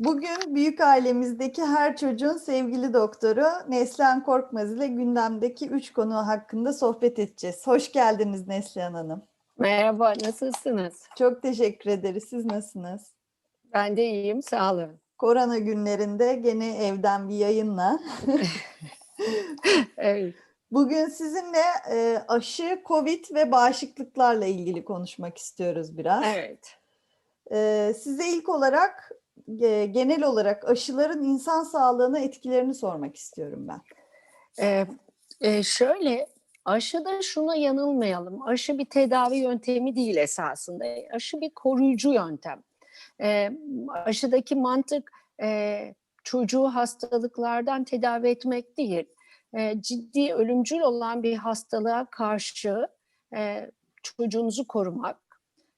Bugün büyük ailemizdeki her çocuğun sevgili doktoru Neslihan Korkmaz ile gündemdeki üç konu hakkında sohbet edeceğiz. Hoş geldiniz Neslihan Hanım. Merhaba, nasılsınız? Çok teşekkür ederiz. Siz nasılsınız? Ben de iyiyim, sağ olun. Korona günlerinde gene evden bir yayınla. Evet, Bugün sizinle e, aşı, Covid ve bağışıklıklarla ilgili konuşmak istiyoruz biraz. evet. E, size ilk olarak e, genel olarak aşıların insan sağlığına etkilerini sormak istiyorum ben. Ee, e, şöyle, aşıda şuna yanılmayalım. Aşı bir tedavi yöntemi değil esasında. Aşı bir koruyucu yöntem. Ee, aşıdaki mantık e, çocuğu hastalıklardan tedavi etmek değil. E, ciddi ölümcül olan bir hastalığa karşı e, çocuğunuzu korumak,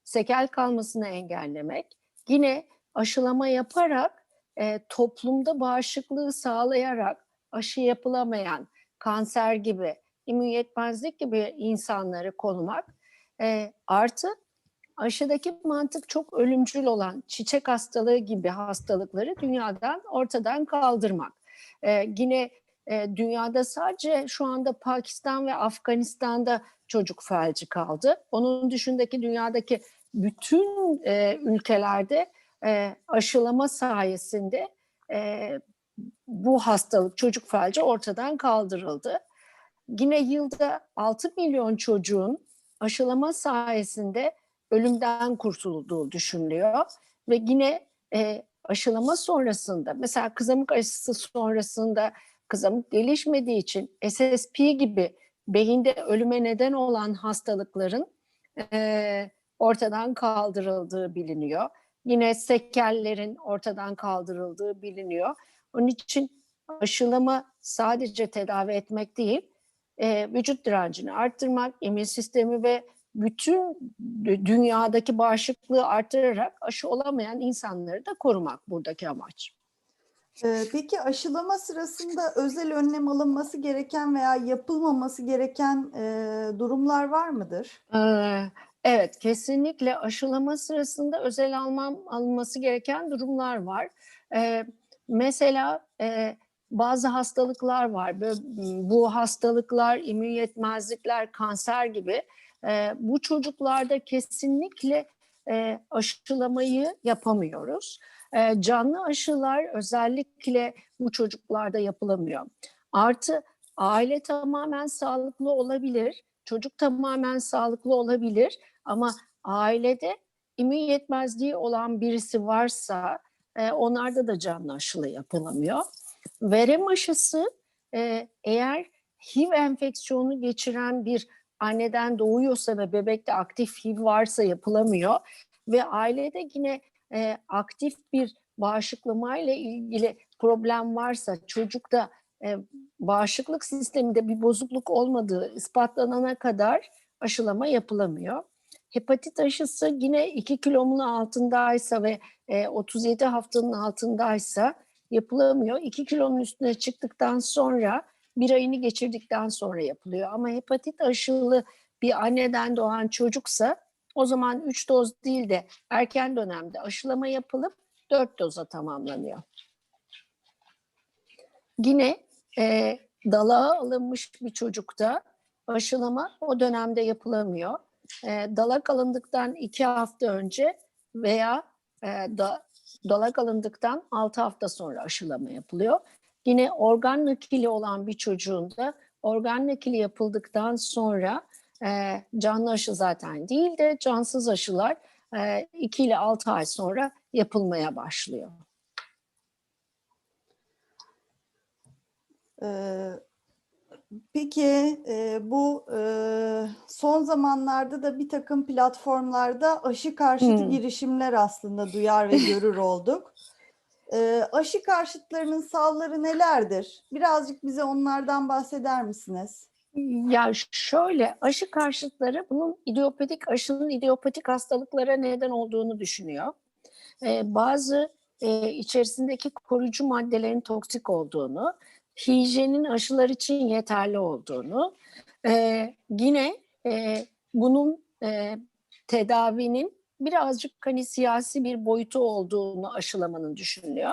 sekel kalmasını engellemek, yine aşılama yaparak e, toplumda bağışıklığı sağlayarak aşı yapılamayan kanser gibi, immün yetmezlik gibi insanları korumak e, artı aşıdaki mantık çok ölümcül olan çiçek hastalığı gibi hastalıkları dünyadan ortadan kaldırmak. E, yine e, dünyada sadece şu anda Pakistan ve Afganistan'da çocuk felci kaldı. Onun dışındaki dünyadaki bütün e, ülkelerde e, aşılama sayesinde e, bu hastalık çocuk felci ortadan kaldırıldı. Yine yılda 6 milyon çocuğun aşılama sayesinde ölümden kurtulduğu düşünülüyor ve yine e, aşılama sonrasında mesela kızamık aşısı sonrasında kızamık gelişmediği için SSP gibi beyinde ölüme neden olan hastalıkların e, ortadan kaldırıldığı biliniyor. Yine sekellerin ortadan kaldırıldığı biliniyor. Onun için aşılama sadece tedavi etmek değil, e, vücut direncini arttırmak, immün sistemi ve bütün dünyadaki bağışıklığı arttırarak aşı olamayan insanları da korumak buradaki amaç. Ee, Peki aşılama sırasında özel önlem alınması gereken veya yapılmaması gereken e, durumlar var mıdır? Ee, Evet, kesinlikle aşılama sırasında özel almam alınması gereken durumlar var. Ee, mesela e, bazı hastalıklar var. Böyle, bu hastalıklar, immün yetmezlikler, kanser gibi. E, bu çocuklarda kesinlikle e, aşılamayı yapamıyoruz. E, canlı aşılar özellikle bu çocuklarda yapılamıyor. Artı aile tamamen sağlıklı olabilir, çocuk tamamen sağlıklı olabilir ama ailede immün yetmezliği olan birisi varsa e, onlarda da canlı aşılı yapılamıyor. Verem aşısı e, eğer HIV enfeksiyonu geçiren bir anneden doğuyorsa ve bebekte aktif HIV varsa yapılamıyor ve ailede yine e, aktif bir bağışıklamayla ilgili problem varsa çocukta e, bağışıklık sisteminde bir bozukluk olmadığı ispatlanana kadar aşılama yapılamıyor. Hepatit aşısı yine 2 kilomun altındaysa ve e, 37 haftanın altındaysa yapılamıyor. 2 kilonun üstüne çıktıktan sonra bir ayını geçirdikten sonra yapılıyor. Ama hepatit aşılı bir anneden doğan çocuksa o zaman 3 doz değil de erken dönemde aşılama yapılıp 4 doza tamamlanıyor. Yine e, dalağa alınmış bir çocukta aşılama o dönemde yapılamıyor. E, dalak alındıktan 2 hafta önce veya e, da, dalak alındıktan 6 hafta sonra aşılama yapılıyor. Yine organ nakili olan bir çocuğun da organ nakili yapıldıktan sonra e, canlı aşı zaten değil de cansız aşılar 2 ile 6 ay sonra yapılmaya başlıyor. Ee, Peki e, bu e, son zamanlarda da bir takım platformlarda aşı karşıtı Hmm. girişimler aslında duyar ve görür olduk. E, aşı karşıtlarının savları nelerdir? Birazcık bize onlardan bahseder misiniz? Ya şöyle aşı karşıtları bunun idiopatik aşının idiopatik hastalıklara neden olduğunu düşünüyor. Ee, bazı e, içerisindeki koruyucu maddelerin toksik olduğunu, hijyenin aşılar için yeterli olduğunu, e, yine e, bunun e, tedavinin birazcık hani siyasi bir boyutu olduğunu aşılamanın düşünülüyor.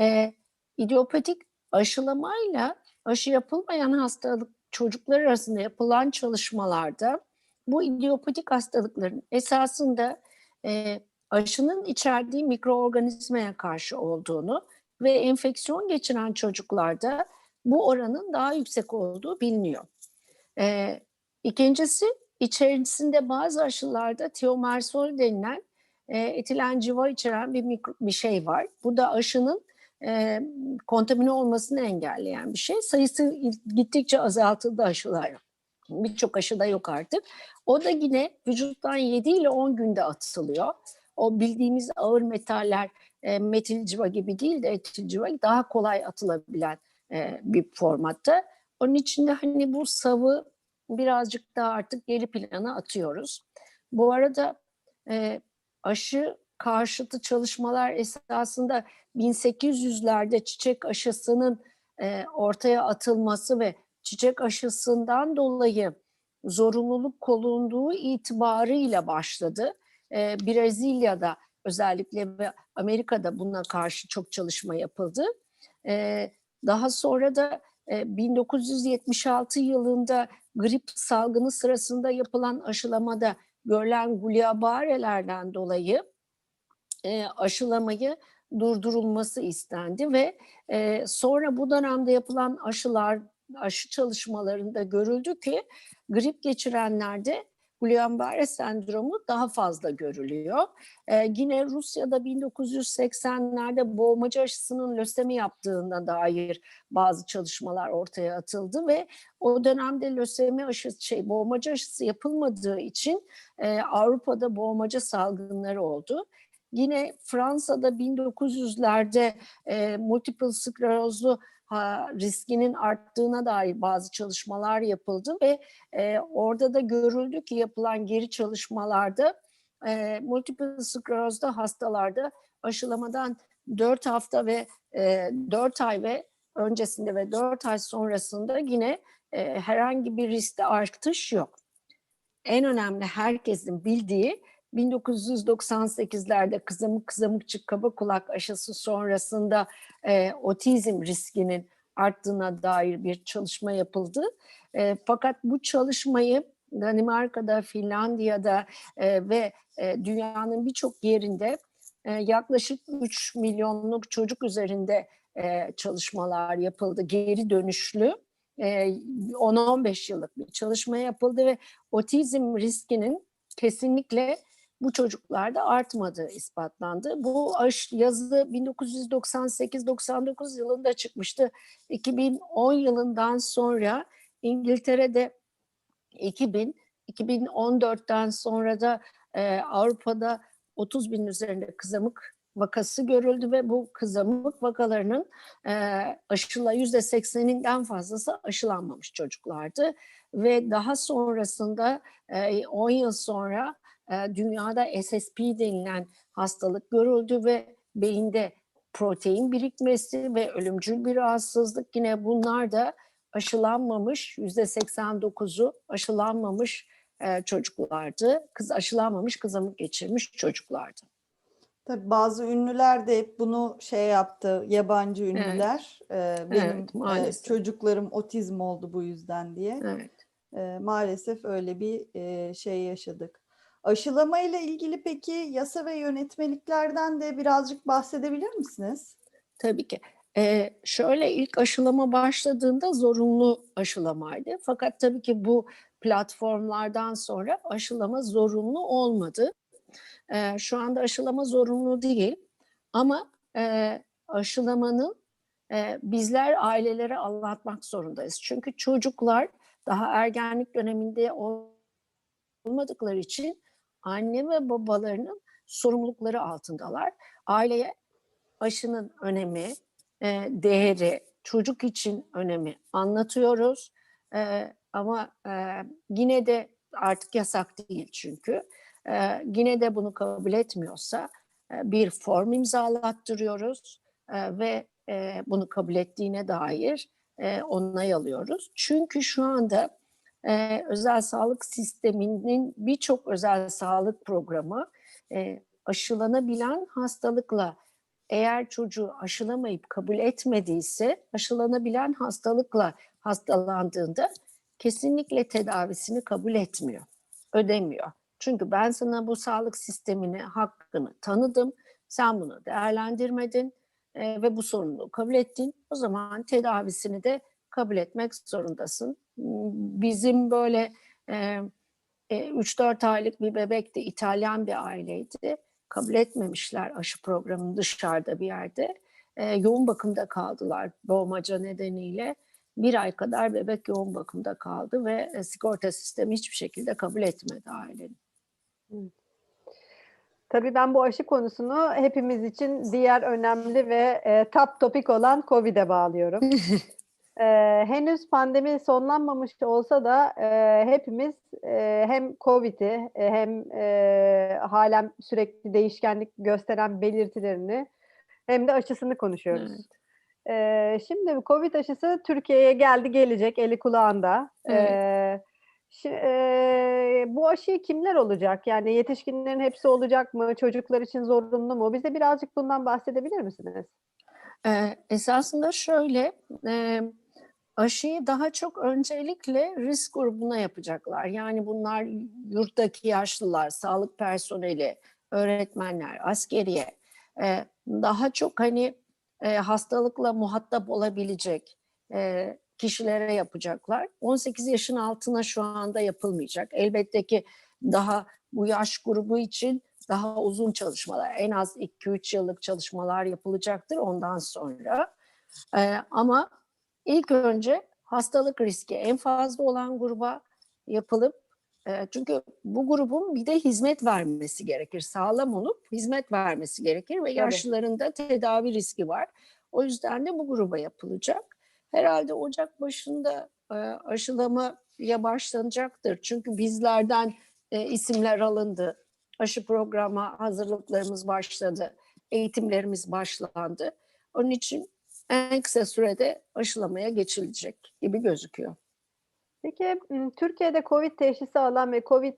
E, idiopatik aşılamayla aşı yapılmayan hastalık çocuklar arasında yapılan çalışmalarda bu idiopatik hastalıkların esasında e, aşının içerdiği mikroorganizmaya karşı olduğunu ve enfeksiyon geçiren çocuklarda bu oranın daha yüksek olduğu biliniyor. E, ikincisi içerisinde bazı aşılarda tiomersol denilen e, etilen civa içeren bir, mikro, bir şey var. Bu da aşının e, kontamine olmasını engelleyen bir şey. Sayısı gittikçe azaltıldı aşılar. Birçok aşıda yok artık. O da yine vücuttan 7 ile 10 günde atılıyor. O bildiğimiz ağır metaller e, metil civa gibi değil de etil civa daha kolay atılabilen e, bir formatta. Onun için de hani bu savı birazcık daha artık geri plana atıyoruz. Bu arada e, aşı karşıtı çalışmalar esasında 1800'lerde çiçek aşısının e, ortaya atılması ve çiçek aşısından dolayı zorunluluk konulduğu itibarıyla başladı. E, Brezilya'da özellikle Amerika'da buna karşı çok çalışma yapıldı. E, daha sonra da e, 1976 yılında grip salgını sırasında yapılan aşılamada görülen Guillain-Barré'lerden dolayı e, aşılamayı durdurulması istendi ve e, sonra bu dönemde yapılan aşılar aşı çalışmalarında görüldü ki grip geçirenlerde Guillain-Barré sendromu daha fazla görülüyor. Ee, yine Rusya'da 1980'lerde boğmaca aşısının lösemi yaptığına dair bazı çalışmalar ortaya atıldı ve o dönemde lösemi aşısı, şey, boğmaca aşısı yapılmadığı için e, Avrupa'da boğmaca salgınları oldu. Yine Fransa'da 1900'lerde e, multiple sklerozlu ha, riskinin arttığına dair bazı çalışmalar yapıldı ve e, orada da görüldü ki yapılan geri çalışmalarda e, multiple sklerozda hastalarda aşılamadan 4 hafta ve e, 4 ay ve öncesinde ve 4 ay sonrasında yine e, herhangi bir riskte artış yok. En önemli herkesin bildiği 1998'lerde kızamık kızamıkçık kaba kulak aşısı sonrasında e, otizm riskinin arttığına dair bir çalışma yapıldı. E, fakat bu çalışmayı Danimarka'da, Finlandiya'da e, ve e, dünyanın birçok yerinde e, yaklaşık 3 milyonluk çocuk üzerinde e, çalışmalar yapıldı. Geri dönüşlü 10-15 yıllık bir çalışma yapıldı ve otizm riskinin kesinlikle bu çocuklarda artmadığı ispatlandı. Bu aş, yazı 1998-99 yılında çıkmıştı. 2010 yılından sonra İngiltere'de 2000, 2014'ten sonra da e, Avrupa'da 30 bin üzerinde kızamık vakası görüldü ve bu kızamık vakalarının e, aşıla yüzde sekseninden fazlası aşılanmamış çocuklardı ve daha sonrasında e, 10 yıl sonra dünyada SSP denilen hastalık görüldü ve beyinde protein birikmesi ve ölümcül bir rahatsızlık yine bunlar da aşılanmamış yüzde 89'u aşılanmamış çocuklardı. Kız aşılanmamış kızamık geçirmiş çocuklardı. Tabii bazı ünlüler de hep bunu şey yaptı, yabancı ünlüler. Evet. Benim evet, maalesef. Çocuklarım otizm oldu bu yüzden diye. Evet. Maalesef öyle bir şey yaşadık. Aşılama ile ilgili peki yasa ve yönetmeliklerden de birazcık bahsedebilir misiniz? Tabii ki. Ee, şöyle ilk aşılama başladığında zorunlu aşılamaydı. Fakat tabii ki bu platformlardan sonra aşılama zorunlu olmadı. Ee, şu anda aşılama zorunlu değil ama e, aşılamanın e, bizler ailelere anlatmak zorundayız. Çünkü çocuklar daha ergenlik döneminde olmadıkları için anne ve babalarının sorumlulukları altındalar. Aileye aşının önemi, e, değeri, çocuk için önemi anlatıyoruz. E, ama e, yine de artık yasak değil çünkü. E, yine de bunu kabul etmiyorsa e, bir form imzalattırıyoruz e, ve e, bunu kabul ettiğine dair e, onay alıyoruz. Çünkü şu anda e, özel sağlık sisteminin birçok özel sağlık programı e, aşılanabilen hastalıkla eğer çocuğu aşılamayıp kabul etmediyse aşılanabilen hastalıkla hastalandığında kesinlikle tedavisini kabul etmiyor, ödemiyor. Çünkü ben sana bu sağlık sistemini, hakkını tanıdım, sen bunu değerlendirmedin e, ve bu sorumluluğu kabul ettin. O zaman tedavisini de kabul etmek zorundasın. Bizim böyle e, 3-4 aylık bir bebek de İtalyan bir aileydi. Kabul etmemişler aşı programını dışarıda bir yerde. E, yoğun bakımda kaldılar doğmaca nedeniyle. Bir ay kadar bebek yoğun bakımda kaldı ve e, sigorta sistemi hiçbir şekilde kabul etmedi ailenin. Tabii ben bu aşı konusunu hepimiz için diğer önemli ve e, top topik olan COVID'e bağlıyorum. e, henüz pandemi sonlanmamış olsa da e, hepimiz e, hem COVID'i e, hem e, halen sürekli değişkenlik gösteren belirtilerini hem de aşısını konuşuyoruz. Evet. E, şimdi COVID aşısı Türkiye'ye geldi gelecek eli kulağında. Evet. E, şi- e, bu aşıyı kimler olacak? Yani yetişkinlerin hepsi olacak mı? Çocuklar için zorunlu mu? Bize birazcık bundan bahsedebilir misiniz? Ee, esasında şöyle, e, aşıyı daha çok öncelikle risk grubuna yapacaklar. Yani bunlar yurttaki yaşlılar, sağlık personeli, öğretmenler, askeriye. e, daha çok hani e, hastalıkla muhatap olabilecek e, kişilere yapacaklar. 18 yaşın altına şu anda yapılmayacak. Elbette ki daha bu yaş grubu için daha uzun çalışmalar, en az 2-3 yıllık çalışmalar yapılacaktır ondan sonra. Ee, ama ilk önce hastalık riski en fazla olan gruba yapılıp, e, çünkü bu grubun bir de hizmet vermesi gerekir. Sağlam olup hizmet vermesi gerekir ve yaşlıların da tedavi riski var. O yüzden de bu gruba yapılacak. Herhalde Ocak başında e, aşılamaya başlanacaktır. Çünkü bizlerden e, isimler alındı aşı programa hazırlıklarımız başladı, eğitimlerimiz başlandı. Onun için en kısa sürede aşılamaya geçilecek gibi gözüküyor. Peki m, Türkiye'de COVID teşhisi alan ve COVID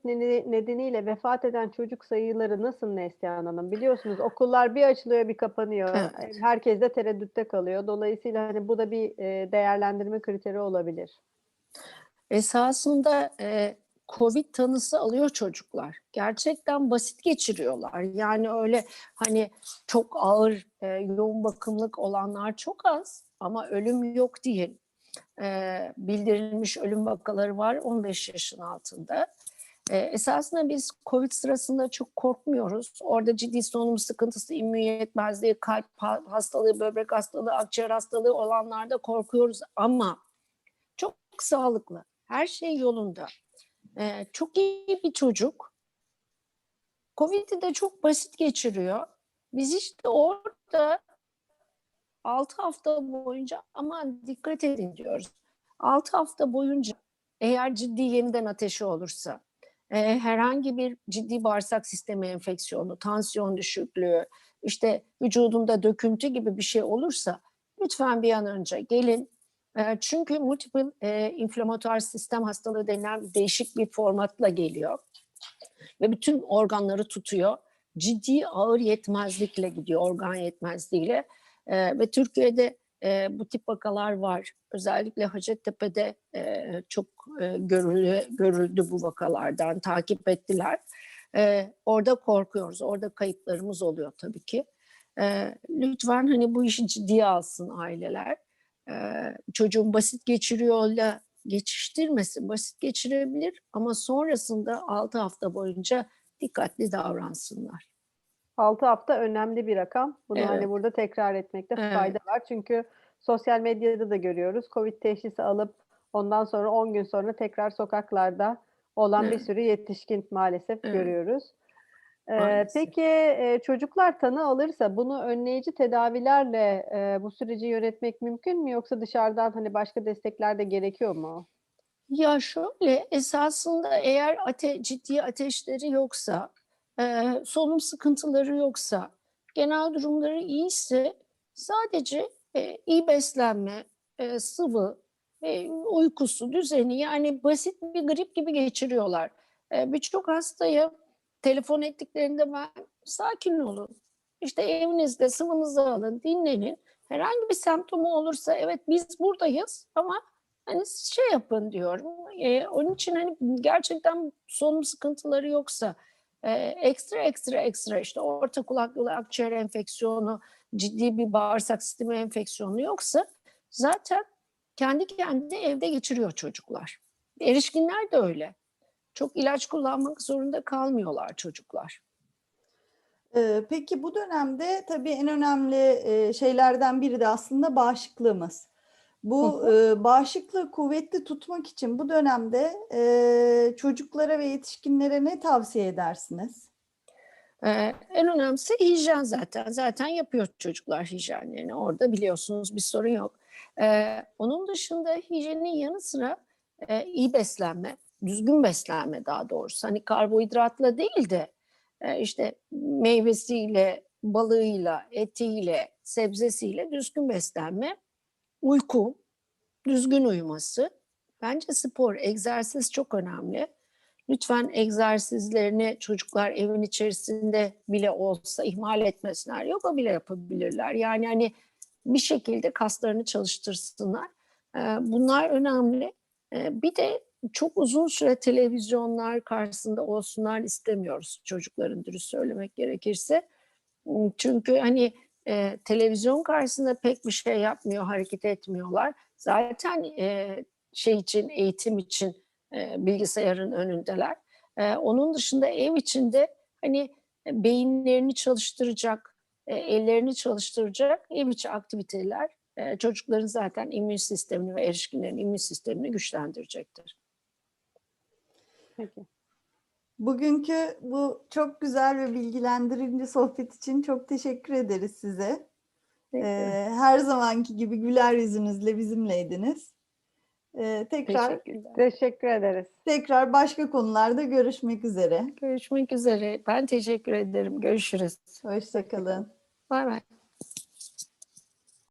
nedeniyle vefat eden çocuk sayıları nasıl Neslihan Hanım? Biliyorsunuz okullar bir açılıyor bir kapanıyor. Evet. Herkes de tereddütte kalıyor. Dolayısıyla hani bu da bir e, değerlendirme kriteri olabilir. Esasında e, COVID tanısı alıyor çocuklar. Gerçekten basit geçiriyorlar. Yani öyle hani çok ağır e, yoğun bakımlık olanlar çok az ama ölüm yok değil. E, bildirilmiş ölüm vakaları var 15 yaşın altında. E, esasında biz COVID sırasında çok korkmuyoruz. Orada ciddi solunum sıkıntısı, immün yetmezliği, kalp ha- hastalığı, böbrek hastalığı, akciğer hastalığı olanlarda korkuyoruz. Ama çok sağlıklı, her şey yolunda. Ee, çok iyi bir çocuk. Covid'i de çok basit geçiriyor. Biz işte orada 6 hafta boyunca aman dikkat edin diyoruz. 6 hafta boyunca eğer ciddi yeniden ateşi olursa, e, herhangi bir ciddi bağırsak sistemi enfeksiyonu, tansiyon düşüklüğü, işte vücudunda döküntü gibi bir şey olursa lütfen bir an önce gelin. E, çünkü multiple e, inflamatuar sistem hastalığı denilen değişik bir formatla geliyor. Ve bütün organları tutuyor. Ciddi ağır yetmezlikle gidiyor, organ yetmezliğiyle. E, ve Türkiye'de e, bu tip vakalar var. Özellikle Hacettepe'de e, çok e, görülü, görüldü bu vakalardan, takip ettiler. E, orada korkuyoruz, orada kayıplarımız oluyor tabii ki. E, lütfen hani bu işi ciddiye alsın aileler. Çocuğun basit geçiriyorla geçiştirmesin, basit geçirebilir ama sonrasında 6 hafta boyunca dikkatli davransınlar. 6 hafta önemli bir rakam. Bunu Evet. hani burada tekrar etmekte Evet. fayda var. Çünkü sosyal medyada da görüyoruz. Covid teşhisi alıp ondan sonra 10 gün sonra tekrar sokaklarda olan bir Evet. sürü yetişkin maalesef Evet. görüyoruz. Ee, peki e, çocuklar tanı alırsa bunu önleyici tedavilerle e, bu süreci yönetmek mümkün mü yoksa dışarıdan hani başka destekler de gerekiyor mu? Ya şöyle esasında eğer ate ciddi ateşleri yoksa, e, solunum sıkıntıları yoksa, genel durumları iyiyse sadece e, iyi beslenme, e, sıvı, e, uykusu, düzeni yani basit bir grip gibi geçiriyorlar. E, Birçok hastaya telefon ettiklerinde ben sakin olun. İşte evinizde sıvınızı alın, dinlenin. Herhangi bir semptomu olursa evet biz buradayız ama hani şey yapın diyorum. Ee, onun için hani gerçekten solunum sıkıntıları yoksa e, ekstra ekstra ekstra işte orta kulak yolu akciğer enfeksiyonu, ciddi bir bağırsak sistemi enfeksiyonu yoksa zaten kendi kendine evde geçiriyor çocuklar. Erişkinler de öyle. Çok ilaç kullanmak zorunda kalmıyorlar çocuklar. Ee, Peki bu dönemde tabii en önemli e, şeylerden biri de aslında bağışıklığımız. Bu e, bağışıklığı kuvvetli tutmak için bu dönemde e, çocuklara ve yetişkinlere ne tavsiye edersiniz? Ee, en önemlisi hijyen zaten. Zaten yapıyor çocuklar hijyenlerini. Orada biliyorsunuz bir sorun yok. Ee, onun dışında hijyenin yanı sıra e, iyi beslenme, düzgün beslenme daha doğrusu. Hani karbonhidratla değil de e, işte meyvesiyle, balığıyla, etiyle, sebzesiyle düzgün beslenme, uyku, düzgün uyuması. Bence spor, egzersiz çok önemli. Lütfen egzersizlerini çocuklar evin içerisinde bile olsa ihmal etmesinler. Yoga bile yapabilirler. Yani hani bir şekilde kaslarını çalıştırsınlar. Ee, Bunlar önemli. Ee, Bir de çok uzun süre televizyonlar karşısında olsunlar istemiyoruz çocukların dürüst söylemek gerekirse. Çünkü hani e, televizyon karşısında pek bir şey yapmıyor, hareket etmiyorlar. Zaten e, şey için, eğitim için e, bilgisayarın önündeler. E, onun dışında ev içinde hani e, beyinlerini çalıştıracak, e, ellerini çalıştıracak ev içi aktiviteler e, çocukların zaten immün sistemini ve erişkinlerin immün sistemini güçlendirecektir. Peki. Bugünkü bu çok güzel ve bilgilendirici sohbet için çok teşekkür ederiz size. Peki. Ee, her zamanki gibi güler yüzünüzle bizimleydiniz. Ee, tekrar. Teşekkür ederiz. tekrar başka konularda görüşmek üzere. Görüşmek üzere. Ben teşekkür ederim. Görüşürüz. Hoşçakalın. Bay bay.